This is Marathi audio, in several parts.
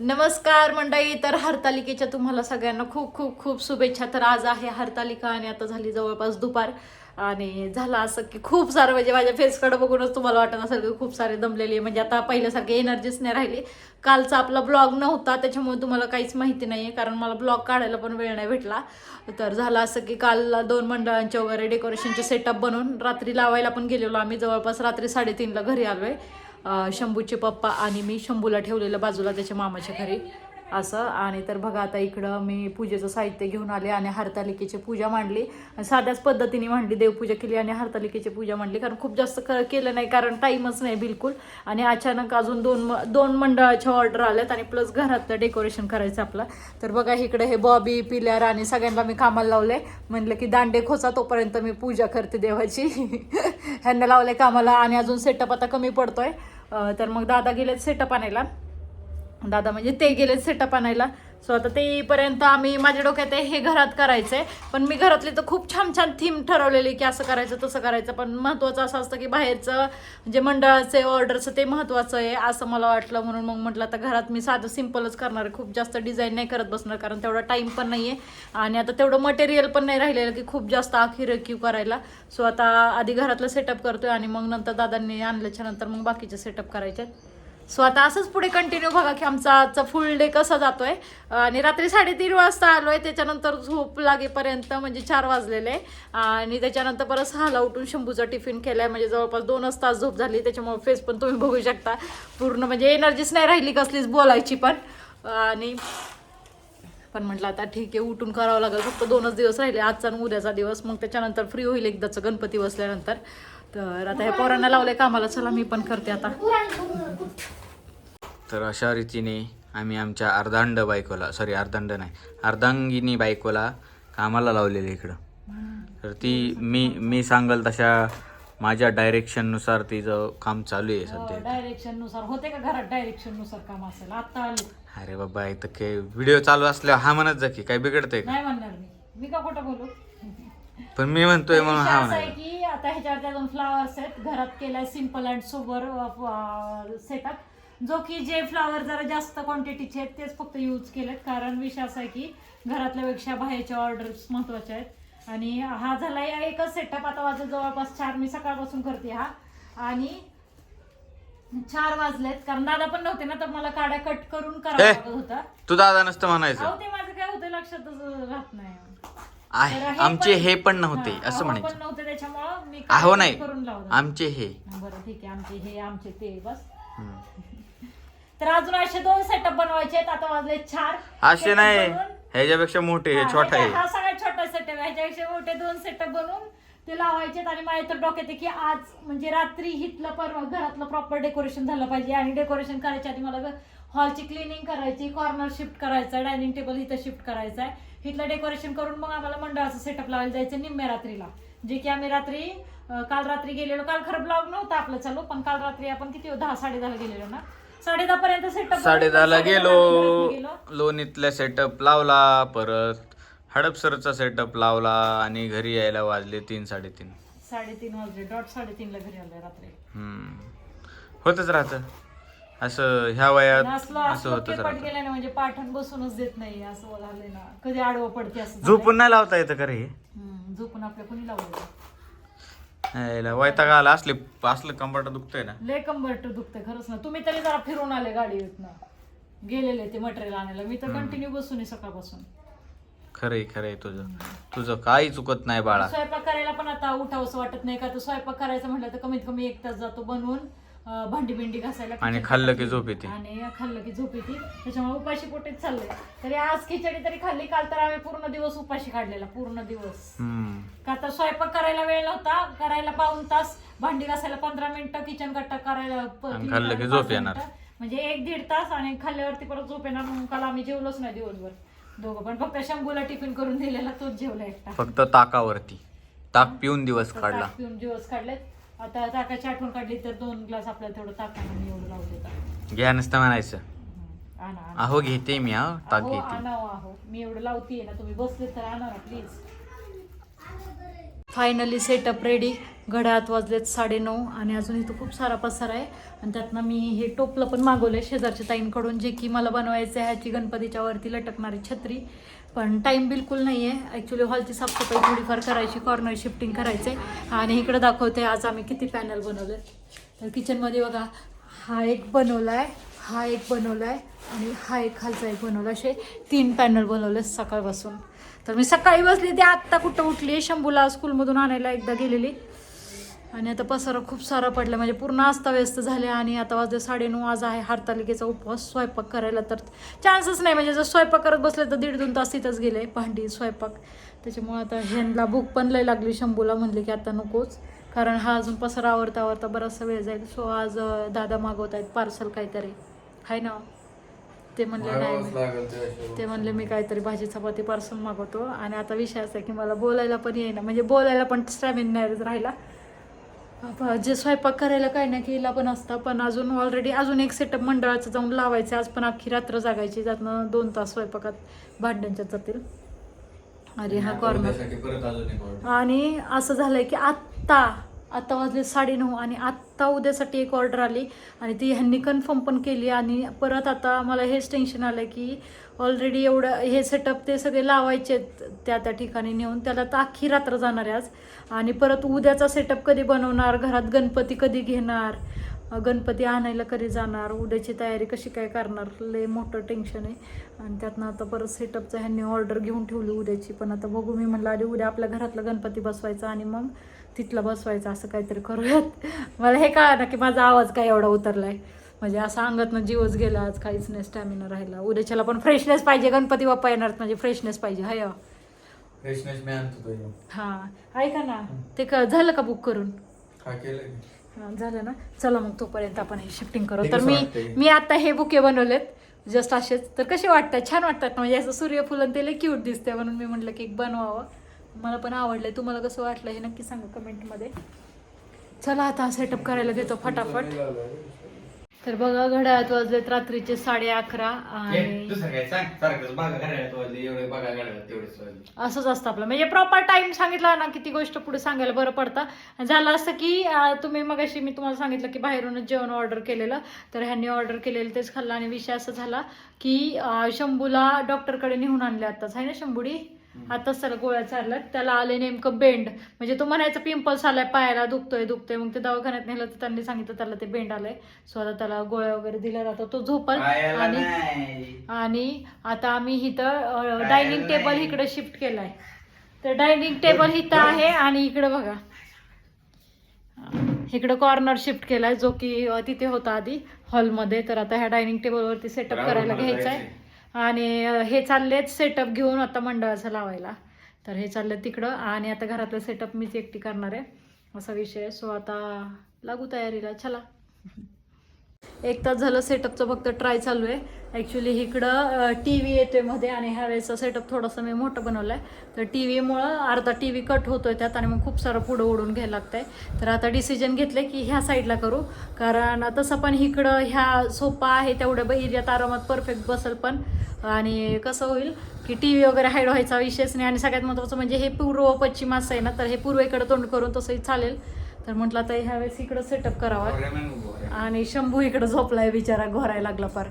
नमस्कार मंडळी तर हरतालिकेच्या तुम्हाला सगळ्यांना खूप खूप खूप शुभेच्छा. तर आज आहे हरतालिका आणि आता झाली जवळपास दुपार. आणि झालं असं की खूप सारं म्हणजे माझ्या फेसकडे बघूनच तुम्हाला वाटत असेल की खूप सारे दमलेले म्हणजे आता पहिल्यासारखे एनर्जीच नाही राहिली. कालचा आपला ब्लॉग नव्हता त्याच्यामुळे तुम्हाला काहीच माहिती नाही आहे कारण मला ब्लॉग काढायला पण वेळ नाही भेटला. तर झालं असं की काल दोन मंडळांचे वगैरे डेकोरेशनचे सेटअप बनवून रात्री लावायला पण गेलेलो. आम्ही जवळपास रात्री साडेतीनला घरी आलो आहे शंभूचे पप्पा आणि मी शंभूला ठेवलेलं बाजूला त्याच्या मामाच्या घरी असं. आणि तर बघा आता इकडं मी पूजेचं साहित्य घेऊन आले आणि हरतालिकेची पूजा मांडली. आणि साध्याच पद्धतीने मांडली देवपूजा केली आणि हरतालिकेची पूजा मांडली. कारण खूप जास्त क केलं नाही कारण टाईमच नाही बिलकुल. आणि अचानक अजून दोन म- दोन मंडळाच्या ऑर्डर आल्यात आणि प्लस घरातलं डेकोरेशन करायचं आपलं. तर बघा इकडे हे बॉबी पिलर आणि सगळ्यांना मी कामाला लावले म्हणलं की दांडे खोचा तोपर्यंत मी पूजा करते देवाची. ह्यांना लावले कामाला आणि अजून सेटअप आता कमी पडतोय. आहे तर मग दादा गेलेत सेटअप आणायला. दादा म्हणजे ते गेले सेटअप आणायला. सो आता तेपर्यंत आम्ही माझ्या डोक्यात आहे हे घरात करायचंय. पण मी घरातली तर खूप छान छान थीम ठरवलेली की असं करायचं तसं करायचं. पण महत्वाचं असं असतं की बाहेरचं जे मंडळाचे ऑर्डरचं ते महत्वाचं आहे असं मला वाटलं. म्हणून मग म्हटलं आता घरात मी साधं सिम्पलच करणार आहे. खूप जास्त डिझाईन नाही करत बसणार कारण तेवढा टाईम पण नाही आहे आणि आता तेवढं मटेरियल पण नाही राहिलेलं की खूप जास्त आखिरकीव करायला. सो आता आधी घरातलं सेटअप करतोय आणि मग नंतर दादांनी आणल्याच्या नंतर मग बाकीचे सेटअप करायचे आहेत. सो आता असंच पुढे कंटिन्यू बघा की आमचा आजचा फुल डे कसा जातोय. आणि रात्री साडेतीन वाजता आलो आहे त्याच्यानंतर झोप लागेपर्यंत म्हणजे चार वाजलेले. आणि त्याच्यानंतर परत सहाला उठून शंभूचा टिफिन केलाय. म्हणजे जवळपास दोनच तास झोप झाली. त्याच्यामुळे फेस पण तुम्ही बघू शकता. पूर्ण म्हणजे एनर्जीच नाही राहिली कसलीच बोलायची पण. आणि पण म्हटलं आता ठीक आहे उठून करावं लागेल. फक्त दोनच दिवस राहिले. आजचा आणि उद्याचा दिवस. मग त्याच्यानंतर फ्री होईल एकदाचं गणपती बसल्यानंतर. तर आता हे पोरांना लावलंय कामाला. चला मी पण करते आता. तर अशा रीतीने आम्ही आमच्या अर्धांड बायकोला सॉरी अर्धांड नाही अर्धांगिनी बायकोला कामाला लावलेलं इकडं. तर ती मी मी सांगल तशा माझ्या डायरेक्शननुसार तिचं काम चालू आहे सध्या डायरेक्शननुसार होते का घरात? डायरेक्शननुसार काम असेल. आता आले. अरे बाबा इथं काही व्हिडिओ चालू असल्यावर हा म्हणत जा की काय बिघडतंय का? नाही म्हणणार मी. मी का खोटं बोलू? पण मी म्हणतोय म्हणून विषय हा असा आहे म्हणायचा की आता ह्याच्यावर त्या दोन फ्लावर्स आहेत. घरात केलाय सिंपल अँड सोबर सेटअप जो की जे फ्लावर जरा जास्त क्वांटिटीचे आहेत तेच फक्त यूज केलेत. कारण विषय असा आहे की घरातल्यापेक्षा बाहेरच्या ऑर्डर्स महत्त्वाच्या आहेत. आणि हा झालाय एकच सेटअप आता वाजत जवळपास चार मी सकाळपासून करते हा. आणि चार वाजलेत. कारण दादा पण नव्हते ना तर मला काड्या कट करून करावं! लागत होता. तू दादा नसतं म्हणायचं. ते माझं काय होतं लक्षातच राहत नाही. आहे. हे आमचे पण- हे पण नव्हते हा, असं अहो पण म्हणायचं. नव्हते त्याच्यामुळं मी काड्या नाही. करून लावलं. आमचे हे. बरं ठीक आहे. आमचे हे आमचे ते बस. हम्म. तर अजून असे दोन सेटअप बनवायचे आहेत. आता वाजले चार असे नाही. ह्याच्यापेक्षा मोठे हे हा, छोटा आहे. हा सगळ्यात छोटा सेटअप ह्याच्यापेक्षा मोठे दोन सेटअप बनवून ते लावायचे आणि माझ्या तर डोक्यात की आज म्हणजे रात्री हिथलं परवा घरातलं प्रॉपर डेकोरेशन झालं पाहिजे. आणि डेकोरेशन करायच्या आधी मला हॉलची क्लिनिंग करायची कॉर्नर शिफ्ट करायचा डायनिंग टेबल इथं शिफ्ट करायचा आहे. इथलं डेकोरेशन करून मग आम्हाला मंडळाचं सेटअप लावायला जायचं निम्म्या रात्रीला. जे की आम्ही रात्री काल रात्री गेलेलो. काल खरं ब्लॉग नव्हता आपलं चालू पण काल रात्री आपण किती दहा साडे दहाला गेलेलो ना. साडे दहा पर्यंत सेटअप साडे दहाला गेलो. लोणीतला सेटअप लावला परत हडपसरचा सेटअप लावला आणि घरी यायला वाजले तीन साडेतीन. साडेतीन वाजले. डॉट साडेतीनला घरी आलोय रात्री. हम्म. होतच राहतं. असं ह्या वयात असलं असं असलं होतच पेपट राहतं. गेलं ना म्हणजे पाठण बसूनच देत नाही असं झालंय ना. कधी आडवं पडते असं झालंय. झोपून नाही लावता येतं का रे हे? हम्म, झोपून आपल्या कोणी लावलं वैताग आला असले असलं कंबरट दुखतंय ना. लय कंबरट दुखतंय खरंच ना. तुम्ही तरी जरा फिरून आले गाडीतनं. गेलेले ते मटेरियल आणायला. मी तर कंटिन्यू बसून आहे सकाळपासून. खरंय खरंय तुझं. तुझं काही चुकत नाही बाळा. स्वयंपाक करायला पण आता उठावंसं वाटत नाही का? तर स्वयंपाक करायचं म्हटलं तर कमीत कमी एक तास जातो बनवून. भांडी बिंडी घासायला आणि खाल्लं की. झोप येते. आणि खाल्लं की झोप येते. त्याच्यामुळे उपाशी पोटीच चाललंय. तरी आज खिचडी तरी खाल्ली काल तर आम्ही पूर्ण दिवस उपाशी काढलेला पूर्ण दिवस. का तर स्वयंपाक करायला वेळ नव्हता करायला पाऊन तास भांडी घासायला पंधरा मिनिटं किचन कट्टा करायला खाल्लं की झोप येणार. म्हणजे एक दीड तास आणि खाल्ल्यावरती परत झोप येणार म्हणून काल आम्ही जेवलोच नाही दिवसभर. दोघं पण फक्त शंभूला टिफिन करून दिलेला तोच जेवला एकटा. फक्त ताकावरती. ताक पिऊन दिवस काढला. पिऊन दिवस काढलेत. आता ताकाची आठवण काढली तर दोन ग्लास आपल्याला तेवढं ताकाने एवढं लावू देतात. घ्या नसतं म्हणायचं. आणा आणा. अहो घेते मी हा. ताक अहो, घेते. आणा हो, अहो. मी एवढं लावतीये ना तुम्ही बसले तर आणा ना प्लीज फायनली सेटअप रेडी घड्यात वाजलेत साडेनऊ आणि अजून इथं खूप सारा पसारा आहे. आणि त्यातनं मी हे टोपलं पण मागवलं आहे शेजारच्या ताईंकडून जे की मला बनवायचं आहे. ह्याची गणपतीच्या वरती लटकणारी छत्री. पण टाईम बिलकुल नाही आहे ॲक्च्युली हॉलची साफसफाई थोडीफार करायची कॉर्नर शिफ्टिंग करायचं आहे आणि इकडं दाखवते आज आम्ही किती पॅनल बनवले तर किचनमध्ये बघा हा एक बनवला आहे हा एक बनवला आहे आणि हा एक खालचा एक बनवला असे तीन पॅनल बनवले सकाळपासून. तर मी सकाळी बसली ते आत्ता कुठं उठली शंभूला स्कूलमधून आणायला एकदा गेलेली. आणि आता पसारा खूप सारा पडला. म्हणजे पूर्ण अस्ताव्यस्त झाले आणि आता वाजले साडेनऊ आज आहे हरतालिकेचा उपवास स्वयंपाक करायला. तर चान्सच नाही. म्हणजे जर स्वयंपाक करत बसले तर दीड दोन तास तिथंच गेले भांडी स्वयंपाक. त्याच्यामुळे आता ह्यांना भूक पण लय लागली. शंभूला म्हणले की आता नकोच. कारण हा अजून पसारा आवरता आवरता बराचसा वेळ जाईल. सो आज दादा मागवत आहेत पार्सल काहीतरी. आहे ना? ते म्हणले नाही ते म्हणले मी काहीतरी भाजी चपाती पार्सल मागवतो. आणि आता विषय असा आहे की मला बोलायला पण येईना. म्हणजे बोलायला पण स्टॅमिन नाही राहिला. जे स्वयंपाक करायला काही ना केला पण असता पण अजून ऑलरेडी अजून एक सेटअप मंडळाचं जाऊन लावायचं आज पण अख्खी रात्र जागायची त्यातनं दोन तास स्वयंपाकात भांड्यांच्यात जातील. अरे हा कॉर्नर. आणि असं झालंय की आत्ता आत्ता वाजले साडेनऊ आणि आत्ता उद्यासाठी एक ऑर्डर आली आणि ती ह्यांनी कन्फर्म पण केली आणि परत आता मला हेच टेन्शन आलं की ऑलरेडी एवढं हे सेटअप ते सगळे लावायचे त्या त्या ठिकाणी नेऊन त्याला तर अख्खी रात्र जाणार आहे आज. आणि परत उद्याचा सेटअप कधी बनवणार घरात गणपती कधी घेणार गणपती आणायला कधी जाणार उद्याची तयारी कशी काय करणार लय मोठं टेन्शन आहे. आणि त्यातनं आता परत सेटअपचं ह्यांनी ऑर्डर घेऊन ठेवली उद्याची पण आता बघू मी म्हणलं आधी उद्या आपल्या घरातला गणपती बसवायचा आणि मग तिथला बसवायचा असं काहीतरी करूयात. मला हे कळा ना की माझा आवाज काय एवढा उतरलाय. म्हणजे असं अंगातनं जीवच गेला आज काहीच नाही स्टॅमिना राहिला. उद्याच्याला पण फ्रेशनेस पाहिजे गणपती बाप्पा येणार म्हणजे फ्रेशनेस पाहिजे हय फ्रेशनेस मी आणतो तो हां ऐका ना ते क झालं का बुक करून? हा केलं हा, झालं ना? चला मग तोपर्यंत आपण हे शिफ्टिंग करू. तर मी? मी आता हे बुके बनवलेत जस्ट असेच. तर कसे वाटतात? छान वाटतात ना? म्हणजे असं सूर्यफुलन ते क्यूट दिसते म्हणून मी म्हटलं की एक बनवावं. मला पण आवडलंय. तुम्हाला कसं वाटलं हे नक्की सांगा कमेंटमध्ये. चला आता सेटअप करायला घेतो फटाफट. तर बघा घड्याळात वाजलेत रात्रीचे साडे अकरा आणि असंच असतं आपलं. म्हणजे प्रॉपर टाइम सांगितला ना की ती गोष्ट पुढे सांगायला बरं पडतं. झालं असतं की तुम्ही मगाशी मी तुम्हाला सांगितलं की बाहेरूनच जेवण ऑर्डर केलेलं. तर ह्यांनी ऑर्डर केलेलं तेच खाल्लं. आणि विषय असा झाला की शंभूला डॉक्टरकडे नेऊन आणले आताच आहे ना शंभुडी? आताच त्याला गोळ्या चालल्यात त्याला आले नेमकं बेंड. म्हणजे तो म्हणायचा पिंपल्स आलाय पायाला दुखतोय दुखतोय. मग ते दवाखान्यात नेलं तर त्यांनी सांगितलं त्याला ते बेंड आलंय. सो आता त्याला गोळ्या वगैरे दिल्या जातात तो झोपल. आणि. आणि आता आम्ही इथं डायनिंग टेबल. इकडे शिफ्ट केलाय. तर डायनिंग टेबल इथं आहे आणि इकडे बघा. इकडे कॉर्नर शिफ्ट केलाय जो की तिथे होता आधी हॉलमध्ये. तर आता ह्या डायनिंग टेबलवरती सेटअप करायला घ्यायचा आहे. आणि हे चाललेत सेटअप घेऊन आता मंडळाचं लावायला. तर हे चाललं तिकडं आणि आता घरातलं सेटअप मीच एकटी करणार आहे. असा विषय आहे. सो आता लागू तयारीला. चला. एक तास झालं सेटअपचं फक्त ट्राय चालू आहे. ॲक्च्युली इकडं टी व्ही येतोयमध्ये आणि ह्या वेळेचा सेटअप थोडासा मी मोठं बनवलं आहे तर टी व्हीमुळं अर्धा टी व्ही कट होतोय त्यात आणि मग खूप सारं पुढं ओढून घ्यायला लागतंय. तर आता डिसिजन घेतलं की ह्या साईडला करू. कारण तसं पण इकडं ह्या सोपा आहे तेवढ्या एरियात आरामात परफेक्ट बसल पण. आणि कसं होईल की टी व्ही वगैरे हाईड व्हायचा विषयच नाही. आणि सगळ्यात महत्त्वाचं म्हणजे हे पूर्व पश्चिम असं आहे ना तर हे पूर्वेकडे तोंड करून तसंही चालेल. तर म्हटलं आता ह्या वेळेस इकडं सेटअप करावा. आणि शंभू इकडे झोपलाय बिचारा घोरायला लागला फार.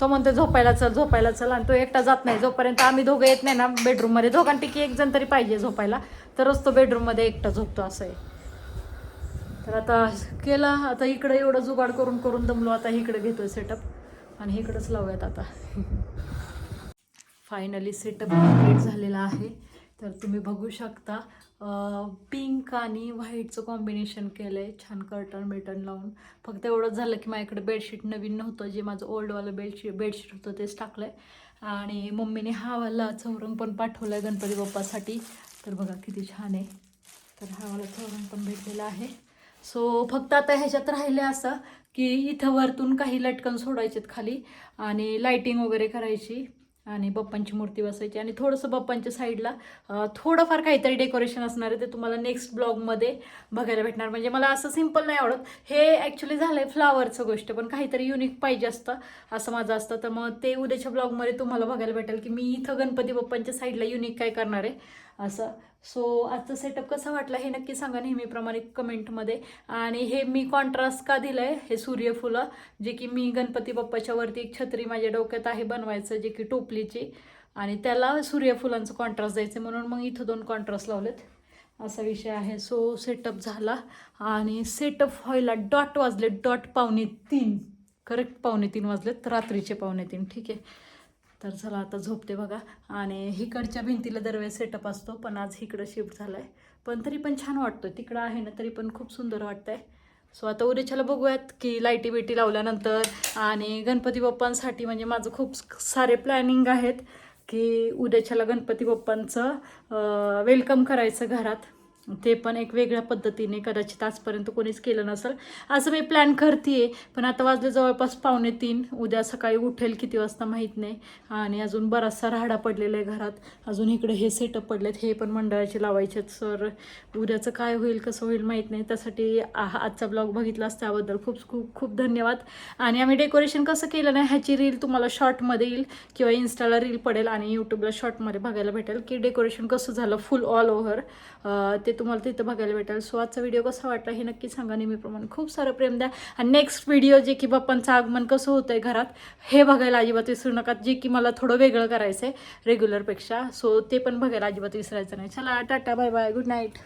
तो म्हणतो झोपायला चल झोपायला चल. आणि तो एकटा जात नाही. जोपर्यंत आम्ही दोघं येत नाही ना बेडरूममध्ये दोघांपैकी एक जण तरी पाहिजे झोपायला. तरच तो बेडरूममध्ये एकटा झोपतो असं आहे. तर आता केला आता इकडे एवढं जुगाड करून करून दमलो आता इकडे घेतोय सेटअप आणि इकडंच लावूयात आता. फायनली सेटअप कंप्लीट झालेला आहे. तर तुम्ही बघू शकता पिंक आणि व्हाईटचं कॉम्बिनेशन केलं आहे छान कर्टन बिटन लावून. फक्त एवढंच झालं की माझ्याकडे बेडशीट नवीन नव्हतं जे माझं ओल्डवालं बेडशीट बेडशीट होतं तेच टाकलं आहे आणि मम्मीने हा वाला चौरंग पण पाठवला आहे गणपती बाप्पासाठी. तर बघा किती छान आहे. तर हा वाला चौरंग पण भेटलेला आहे. सो फक्त आता ह्याच्यात राहिलं असं की इथं वरतून काही लटकन सोडायचेत खाली आणि लाईटिंग वगैरे करायची. आणि बाप्पांची मूर्ती बसायची. आणि थोडंसं बाप्पांच्या साईडला थोडंफार काहीतरी डेकोरेशन असणार आहे ते तुम्हाला नेक्स्ट ब्लॉगमध्ये बघायला भेटणार. म्हणजे मला असं सिंपल नाही आवडत. हे ॲक्च्युली झालं आहे फ्लावरचं गोष्ट पण काहीतरी युनिक पाहिजे असतं असं माझं असतं. तर मग ते उद्याच्या ब्लॉगमध्ये तुम्हाला बघायला भेटेल की मी इथं गणपती बाप्पांच्या साईडला युनिक काय करणार आहे असं. सो आजचा सेटअप कसा वाटला हे नक्की सांगा नेहमीप्रमाणे कमेंटमध्ये आणि हे मी कॉन्ट्रास्ट का दिलं आहे हे सूर्यफुलं जे की मी गणपती बाप्पाच्या वरती एक छत्री माझ्या डोक्यात आहे बनवायचं जे की टोपलीची. आणि त्याला सूर्यफुलांचं कॉन्ट्रास्ट द्यायचं म्हणून मग इथं दोन कॉन्ट्रास्ट लावलेत. असा विषय आहे. सो सेटअप झाला. आणि सेटअप व्हायला डॉट वाजले. डॉट पावणे तीन. करेक्ट पावणे तीन वाजलेत. रात्रीचे पावणे तीन. ठीक आहे. तर चला आता झोपते बघा. आणि हिकडच्या भिंतीला दरवेळेस सेटअप असतो पण आज इकडं शिफ्ट झालं आहे पण तरी पण छान वाटतो तिकडं आहे ना तरी पण खूप सुंदर वाटतंय. सो आता उद्याच्याला बघूयात की लाईटी बिटी लावल्यानंतर आणि गणपती बाप्पांसाठी म्हणजे माझं खूप सारे प्लॅनिंग आहेत की उद्याच्याला गणपती बाप्पांचं वेलकम करायचं घरात. ते पण एक वेगळ्या पद्धतीने कदाचित आजपर्यंत कोणीच केलं नसेल. असं मी प्लॅन करते पण आता वाजले जवळपास पावणे तीन. उद्या सकाळी उठेल किती वाजता माहीत नाही. आणि अजून बराचसा राहाडा पडलेला आहे घरात. अजून इकडे हे सेटअप पडलेत हे पण मंडळाचे लावायचे आहेत सर उद्याचं काय होईल कसं होईल माहीत नाही. त्यासाठी आजचा ब्लॉग बघितलाच त्याबद्दल खूप खूप खूप धन्यवाद. आणि आम्ही डेकोरेशन कसं केलं नाही ह्याची रील तुम्हाला शॉर्टमध्ये येईल किंवा इन्स्टाला रील पडेल आणि यूट्यूबला शॉर्टमध्ये बघायला भेटेल की डेकोरेशन कसं झालं फुल ऑल ओव्हर ते तुम्हाला तिथं बघायला भेटेल. सो आजचा व्हिडिओ कसा वाटला हे नक्की सांगा. नेहमीप्रमाणे खूप सारं प्रेम द्या. आणि नेक्स्ट व्हिडिओ जे की बाप्पांचं आगमन कसं होतं आहे घरात हे बघायला अजिबात विसरू नका. जे की मला थोडं वेगळं करायचं आहे रेग्युलरपेक्षा सो ते पण बघायला अजिबात विसरायचं नाही. चला tata bye bye good night